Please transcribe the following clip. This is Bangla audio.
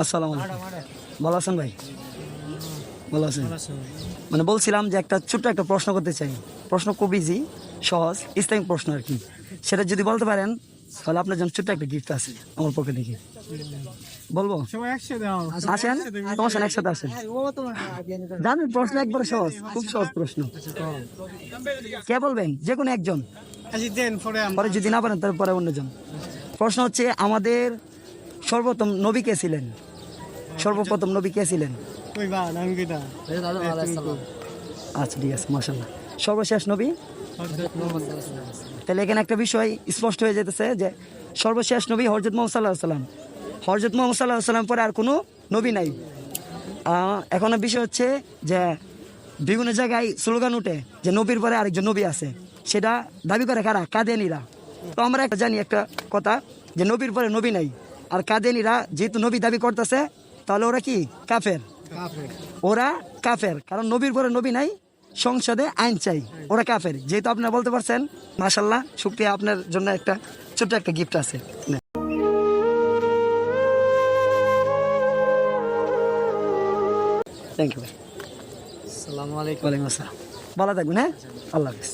আসসালামু আলাইকুম। ভালো আছেন ভাই? ভালো আছেন? মানে বলছিলাম যে একটা ছোট্ট একটা প্রশ্ন করতে চাই। প্রশ্ন খুব ইজি সহজ ইসলামিক প্রশ্ন আর কি। সেটা যদি বলতে পারেন তাহলে আপনার জন্য ছোট্ট একটা গিফট আছে আমার পক্ষে থেকে। বলব? আসেন? তোমার সাথে একসাথে আসেন। জানেন প্রশ্ন একবারে সহজ খুব সহজ প্রশ্ন। কে বলবেন? যে কোনো একজন। আসি পরে যদি না পারেন তারপরে অন্যজন। প্রশ্ন হচ্ছে আমাদের সর্বপ্রথম নবী কে ছিলেন? সর্বপ্রথম নবী কে ছিলেন? আচ্ছা ঠিক আছে মাসাল্লাহ সর্বশেষ নবী? তাহলে এখানে একটা বিষয় স্পষ্ট হয়ে যেতেছে যে সর্বশেষ নবী হরজত মোহাম্মদ সাল্লাহ সাল্লাম হরজত মোহাম্মদ সাল্লাহ সাল্লাম পরে আর কোনো নবী নাই। আহ, এখন বিষয় হচ্ছে যে বিভিন্ন জায়গায় স্লোগান উঠে যে নবীর পরে আরেকজন নবী আছে। সেটা দাবি করে কারা? কাদেনিরা। তো আমরা একটা জানি একটা কথা যে নবীর পরে নবী নাই। আর কাদেনিরা যেহেতু নবী দাবি করতেছে তাহলে ওরা কি? কাফের। ওরা কাফের কারণ নবীর পরে নবী নাই সংসদে আইন চাই ওরা কাফের। যেহেতু আপনারা বলতে পারছেন মাসাল্লাহ শুক্রিয়া আপনার জন্য একটা ছোট্ট একটা গিফট আছে। থ্যাংক ইউ ভাই। আসসালামু আলাইকুম। ওয়ালাইকুম আসসালাম। ভালো থাকবেন হ্যাঁ? আল্লাহ হাফিজ।